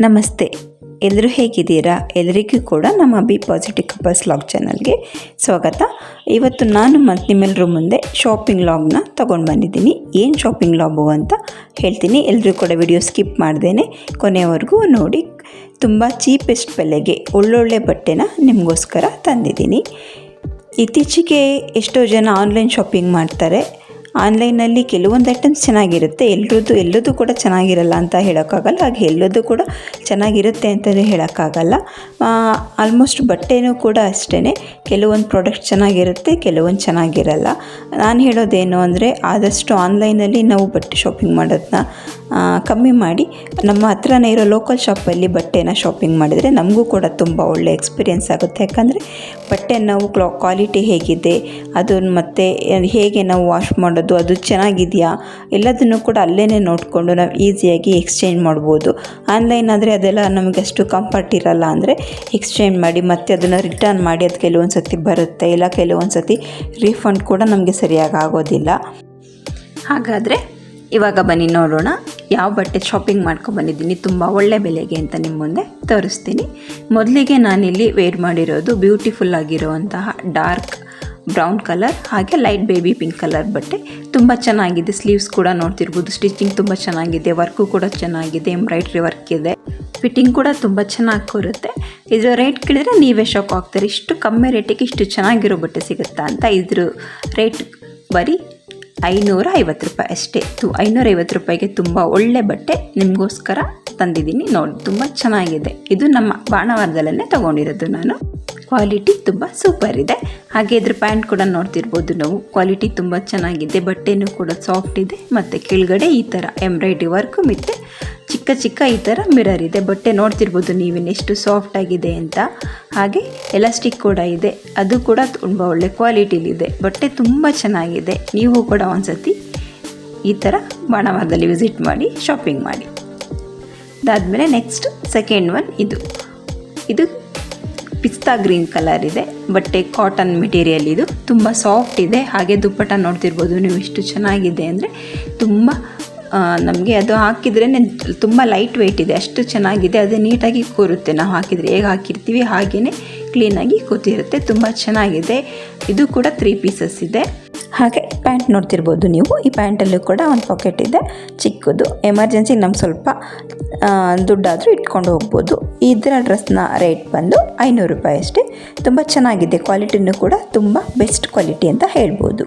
ನಮಸ್ತೆ. ಎಲ್ಲರೂ ಹೇಗಿದ್ದೀರಾ? ಎಲ್ಲರಿಗೂ ಕೂಡ ನಮ್ಮ ಬಿ ಪಾಸಿಟಿವ್ ಕಪಲ್ಸ್ ಲಾಗ್ ಚಾನಲ್ಗೆ ಸ್ವಾಗತ. ಇವತ್ತು ನಾನು ಮತ್ತು ನಿಮ್ಮೆಲ್ಲರ ಮುಂದೆ ಶಾಪಿಂಗ್ ಲಾಗ್ನ ತೊಗೊಂಡು ಬಂದಿದ್ದೀನಿ. ಏನು ಶಾಪಿಂಗ್ ಲಾಗು ಅಂತ ಹೇಳ್ತೀನಿ. ಎಲ್ಲರೂ ಕೂಡ ವಿಡಿಯೋ ಸ್ಕಿಪ್ ಮಾಡ್ದೇನೆ. ಕೊನೆಯವರೆಗೂ ನೋಡಿ. ತುಂಬ ಚೀಪೆಸ್ಟ್ ಬೆಲೆಗೆ ಒಳ್ಳೊಳ್ಳೆ ಬಟ್ಟೆನ ನಿಮಗೋಸ್ಕರ ತಂದಿದ್ದೀನಿ. ಇತ್ತೀಚೆಗೆ ಎಷ್ಟೋ ಜನ ಆನ್ಲೈನ್ ಶಾಪಿಂಗ್ ಮಾಡ್ತಾರೆ. ಆನ್ಲೈನಲ್ಲಿ ಕೆಲವೊಂದು ಐಟಮ್ಸ್ ಚೆನ್ನಾಗಿರುತ್ತೆ. ಎಲ್ಲರದ್ದು ಎಲ್ಲದೂ ಕೂಡ ಚೆನ್ನಾಗಿರಲ್ಲ ಅಂತ ಹೇಳೋಕ್ಕಾಗಲ್ಲ. ಹಾಗೆ ಎಲ್ಲದೂ ಕೂಡ ಚೆನ್ನಾಗಿರುತ್ತೆ ಅಂತಲೇ ಹೇಳೋಕ್ಕಾಗಲ್ಲ. ಆಲ್ಮೋಸ್ಟ್ ಬಟ್ಟೆನೂ ಕೂಡ ಅಷ್ಟೇ ಕೆಲವೊಂದು ಪ್ರಾಡಕ್ಟ್ ಚೆನ್ನಾಗಿರುತ್ತೆ, ಕೆಲವೊಂದು ಚೆನ್ನಾಗಿರಲ್ಲ. ನಾನು ಹೇಳೋದೇನು ಅಂದರೆ, ಆದಷ್ಟು ಆನ್ಲೈನಲ್ಲಿ ನಾವು ಬಟ್ಟೆ ಶಾಪಿಂಗ್ ಮಾಡೋದನ್ನ ಕಮ್ಮಿ ಮಾಡಿ. ನಮ್ಮ ಹತ್ರನೇ ಇರೋ ಲೋಕಲ್ ಶಾಪಲ್ಲಿ ಬಟ್ಟೆನ ಶಾಪಿಂಗ್ ಮಾಡಿದರೆ ನಮಗೂ ಕೂಡ ತುಂಬ ಒಳ್ಳೆ ಎಕ್ಸ್ಪೀರಿಯೆನ್ಸ್ ಆಗುತ್ತೆ. ಯಾಕಂದರೆ ಬಟ್ಟೆ ನಾವು ಕ್ವಾಲಿಟಿ ಹೇಗಿದೆ ಅದನ್ನು ಮತ್ತು ಹೇಗೆ ನಾವು ವಾಶ್ ಮಾಡೋದು ಅದು ಚೆನ್ನಾಗಿದೆಯಾ? ಎಲ್ಲದನ್ನು ಕೂಡ ಅಲ್ಲೇ ನೋಡಿಕೊಂಡು ನಾವು ಈಸಿಯಾಗಿ ಎಕ್ಸ್ಚೇಂಜ್ ಮಾಡ್ಬೋದು. ಆನ್ಲೈನ್ ಆದರೆ ಅದೆಲ್ಲ ನಮಗೆ ಅಷ್ಟು ಕಂಫರ್ಟ್ ಇರಲ್ಲ ಅಂದರೆ ಎಕ್ಸ್ಚೇಂಜ್ ಮಾಡಿ ಮತ್ತೆ ಅದನ್ನು ರಿಟರ್ನ್ ಮಾಡಿ ಅದು ಕೆಲವೊಂದು ಸತಿ ಬರುತ್ತೆ. ಇಲ್ಲ ಕೆಲವೊಂದು ಸತಿ ರೀಫಂಡ್ ಕೂಡ ನಮಗೆ ಸರಿಯಾಗಿ ಆಗೋದಿಲ್ಲ. ಹಾಗಾದರೆ ಇವಾಗ ಬನ್ನಿ ನೋಡೋಣ. ಯಾವ ಬಟ್ಟೆ ಶಾಪಿಂಗ್ ಮಾಡ್ಕೊಂಡು ಬಂದಿದ್ದೀನಿ. ತುಂಬ ಒಳ್ಳೆ ಬೆಲೆಗೆ ಅಂತ ನಿಮ್ಮ ಮುಂದೆ ತೋರಿಸ್ತೀನಿ. ಮೊದಲಿಗೆ ನಾನಿಲ್ಲಿ ವೇರ್ ಮಾಡಿರೋದು ಬ್ಯೂಟಿಫುಲ್ ಆಗಿರುವಂತಹ ಡಾರ್ಕ್ ಬ್ರೌನ್ ಕಲರ್ ಹಾಗೆ ಲೈಟ್ ಬೇಬಿ ಪಿಂಕ್ ಕಲರ್ ಬಟ್ಟೆ. ತುಂಬ ಚೆನ್ನಾಗಿದೆ. ಸ್ಲೀವ್ಸ್ ಕೂಡ ನೋಡ್ತಿರ್ಬೋದು. ಸ್ಟಿಚಿಂಗ್ ತುಂಬ ಚೆನ್ನಾಗಿದೆ. ವರ್ಕು ಕೂಡ ಚೆನ್ನಾಗಿದೆ. ಎಂಬ್ರಾಯ್ಡ್ರಿ ವರ್ಕ್ ಇದೆ. ಫಿಟ್ಟಿಂಗ್ ಕೂಡ ತುಂಬ ಚೆನ್ನಾಗಿ ಕೂರುತ್ತೆ ಇದರ ರೇಟ್ ಕೇಳಿದರೆ ನೀವೇ ಶಾಕ್ ಆಗ್ತಾರೆ. ಇಷ್ಟು ಕಮ್ಮಿ ರೇಟಿಗೆ ಇಷ್ಟು ಚೆನ್ನಾಗಿರೋ ಬಟ್ಟೆ ಸಿಗುತ್ತಾ ಅಂತ ಇದ್ರ ರೇಟ್ ಬರೀ ಐನೂರ ಐವತ್ತು ರೂಪಾಯಿ ಅಷ್ಟೇ. ತು ಐನೂರೈವತ್ತು ರೂಪಾಯಿಗೆ ತುಂಬ ಒಳ್ಳೆ ಬಟ್ಟೆ ನಿಮಗೋಸ್ಕರ ತಂದಿದ್ದೀನಿ. ನೋಡಿ, ತುಂಬ ಚೆನ್ನಾಗಿದೆ. ಇದು ನಮ್ಮ ಬಾಣವಾರದಲ್ಲೇ ತೊಗೊಂಡಿರೋದು ನಾನು. ಕ್ವಾಲಿಟಿ ತುಂಬ ಸೂಪರ್ ಇದೆ. ಹಾಗೆ ಇದ್ರ ಪ್ಯಾಂಟ್ ಕೂಡ ನೋಡ್ತಿರ್ಬೋದು ನಾವು. ಕ್ವಾಲಿಟಿ ತುಂಬ ಚೆನ್ನಾಗಿದೆ. ಬಟ್ಟೆನೂ ಕೂಡ ಸಾಫ್ಟ್ ಇದೆ. ಮತ್ತು ಕೆಳಗಡೆ ಈ ಥರ ಎಂಬ್ರಾಯ್ಡ್ರಿ ವರ್ಕು ಮತ್ತು ಚಿಕ್ಕ ಚಿಕ್ಕ ಈ ಥರ ಮಿರರ್ ಇದೆ. ಬಟ್ಟೆ ನೋಡ್ತಿರ್ಬೋದು ನೀವೇನು ಎಷ್ಟು ಸಾಫ್ಟ್ ಆಗಿದೆ ಅಂತ. ಹಾಗೆ ಎಲಾಸ್ಟಿಕ್ ಕೂಡ ಇದೆ. ಅದು ಕೂಡ ತುಂಬ ಒಳ್ಳೆ ಕ್ವಾಲಿಟಿಲಿದೆ ಬಟ್ಟೆ ತುಂಬ ಚೆನ್ನಾಗಿದೆ. ನೀವು ಕೂಡ ಒಂದ್ಸತಿ ಈ ಥರ ಬಾಣವಾರದಲ್ಲಿ ವಿಸಿಟ್ ಮಾಡಿ ಶಾಪಿಂಗ್ ಮಾಡಿ. ಅದಾದಮೇಲೆ ನೆಕ್ಸ್ಟ್ ಸೆಕೆಂಡ್ ಒನ್ ಇದು. ಇದು ಪಿಸ್ತಾ ಗ್ರೀನ್ ಕಲರ್ ಇದೆ, ಬಟ್ಟೆ ಕಾಟನ್ ಮೆಟೀರಿಯಲ್ ಇದು. ತುಂಬ ಸಾಫ್ಟ್ ಇದೆ, ಹಾಗೆ ದುಪ್ಪಟ್ಟ ನೋಡ್ತಿರ್ಬೋದು ನೀವು ಎಷ್ಟು ಚೆನ್ನಾಗಿದೆ ಅಂದರೆ. ತುಂಬ ನಮಗೆ ಅದು ಹಾಕಿದ್ರೇ ತುಂಬ ಲೈಟ್ ವೆಯ್ಟ್ ಇದೆ, ಅಷ್ಟು ಚೆನ್ನಾಗಿದೆ, ಅದು ನೀಟಾಗಿ ಕೂರುತ್ತೆ. ನಾವು ಹಾಕಿದರೆ ಹೇಗೆ ಹಾಕಿರ್ತೀವಿ ಹಾಗೆಯೇ ಕ್ಲೀನಾಗಿ ಕೂತಿರುತ್ತೆ, ತುಂಬ ಚೆನ್ನಾಗಿದೆ. ಇದು ಕೂಡ ತ್ರೀ ಪೀಸಸ್ ಇದೆ. ನೋಡ್ತಿರ್ಬೋದು ನೀವು. ಈ ಪ್ಯಾಂಟಲ್ಲೂ ಕೂಡ ಒಂದು ಪಾಕೆಟ್ ಇದೆ. ಚಿಕ್ಕದು. ಎಮರ್ಜೆನ್ಸಿ ನಮ್ಗೆ ಸ್ವಲ್ಪ ದುಡ್ಡಾದರೂ ಇಟ್ಕೊಂಡು ಹೋಗ್ಬೋದು. ಇದರ ಡ್ರೆಸ್ನ ರೇಟ್ ಬಂದು ಐನೂರು ರೂಪಾಯಿ ಅಷ್ಟೇ. ತುಂಬ ಚೆನ್ನಾಗಿದೆ. ಕ್ವಾಲಿಟಿನೂ ಕೂಡ ತುಂಬ ಬೆಸ್ಟ್ ಕ್ವಾಲಿಟಿ ಅಂತ ಹೇಳ್ಬೋದು.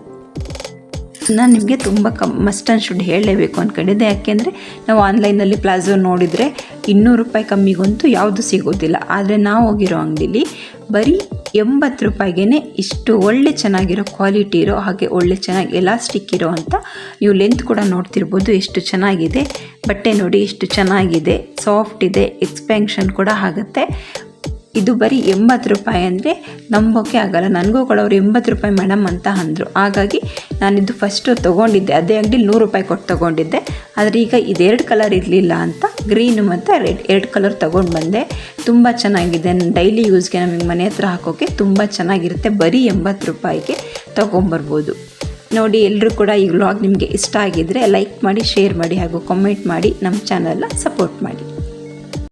ನಾನು ನಿಮಗೆ ತುಂಬ ಕಮ್ ಮಸ್ಟ್ ಆ್ಯಂಡ್ ಶುಡ್ ಹೇಳಲೇಬೇಕು ಅಂದ್ಕೊಂಡಿದ್ದೆ ಯಾಕೆಂದರೆ ನಾವು ಆನ್ಲೈನಲ್ಲಿ ಪ್ಲಾಜೋ ನೋಡಿದರೆ ಇನ್ನೂರು ರೂಪಾಯಿ ಕಮ್ಮಿಗಂತೂ ಯಾವುದು ಸಿಗೋದಿಲ್ಲ. ಆದರೆ ನಾವು ಹೋಗಿರೋ ಅಂಗಡಿಲಿ ಬರೀ ಎಂಬತ್ತು ರೂಪಾಯಿಗೆ ಇಷ್ಟು ಒಳ್ಳೆ ಚೆನ್ನಾಗಿರೋ ಕ್ವಾಲಿಟಿ ಇರೋ ಹಾಗೆ ಒಳ್ಳೆ ಚೆನ್ನಾಗಿ ಎಲಾಸ್ಟಿಕ್ ಇರೋ ಅಂತ ಇವು ಲೆಂತ್ ಕೂಡ ನೋಡ್ತಿರ್ಬೋದು ಎಷ್ಟು ಚೆನ್ನಾಗಿದೆ. ಬಟ್ಟೆ ನೋಡಿ ಎಷ್ಟು ಚೆನ್ನಾಗಿದೆ. ಸಾಫ್ಟ್ ಇದೆ ಎಕ್ಸ್ಪ್ಯಾನ್ಷನ್ ಕೂಡ ಆಗುತ್ತೆ. ಇದು ಬರೀ ಎಂಬತ್ತು ರೂಪಾಯಿ ಅಂದರೆ ನಂಬೋಕೆ ಆಗಲ್ಲ. ನನಗೂ ಕೂಡ ಅವ್ರು ಎಂಬತ್ತು ರೂಪಾಯಿ ಮೇಡಮ್ ಅಂತ ಅಂದರು. ಹಾಗಾಗಿ ನಾನಿದು ಫಸ್ಟು ತೊಗೊಂಡಿದ್ದೆ. ಅದೇ ಅಂಗಡಿ ನೂರು ರೂಪಾಯಿ ಕೊಟ್ಟು ತೊಗೊಂಡಿದ್ದೆ. ಆದರೆ ಈಗ ಇದೆರಡು ಕಲರ್ ಇರಲಿಲ್ಲ ಅಂತ ಗ್ರೀನು ಮತ್ತು ರೆಡ್ ಎರಡು ಕಲರ್ ತೊಗೊಂಡು ಬಂದೆ. ತುಂಬ ಚೆನ್ನಾಗಿದೆ. ಡೈಲಿ ಯೂಸ್ಗೆ ನಮಗೆ ಮನೆ ಹತ್ರ ಹಾಕೋಕ್ಕೆ ತುಂಬ ಚೆನ್ನಾಗಿರುತ್ತೆ. ಬರೀ ಎಂಬತ್ತು ರೂಪಾಯಿಗೆ ತೊಗೊಂಬರ್ಬೋದು. ನೋಡಿ ಎಲ್ಲರೂ ಕೂಡ ಈ ವ್ಲಾಗ್ ನಿಮಗೆ ಇಷ್ಟ ಆಗಿದ್ದರೆ ಲೈಕ್ ಮಾಡಿ ಶೇರ್ ಮಾಡಿ ಹಾಗೂ ಕಮೆಂಟ್ ಮಾಡಿ. ನಮ್ಮ ಚಾನಲ್ನ ಸಪೋರ್ಟ್ ಮಾಡಿ.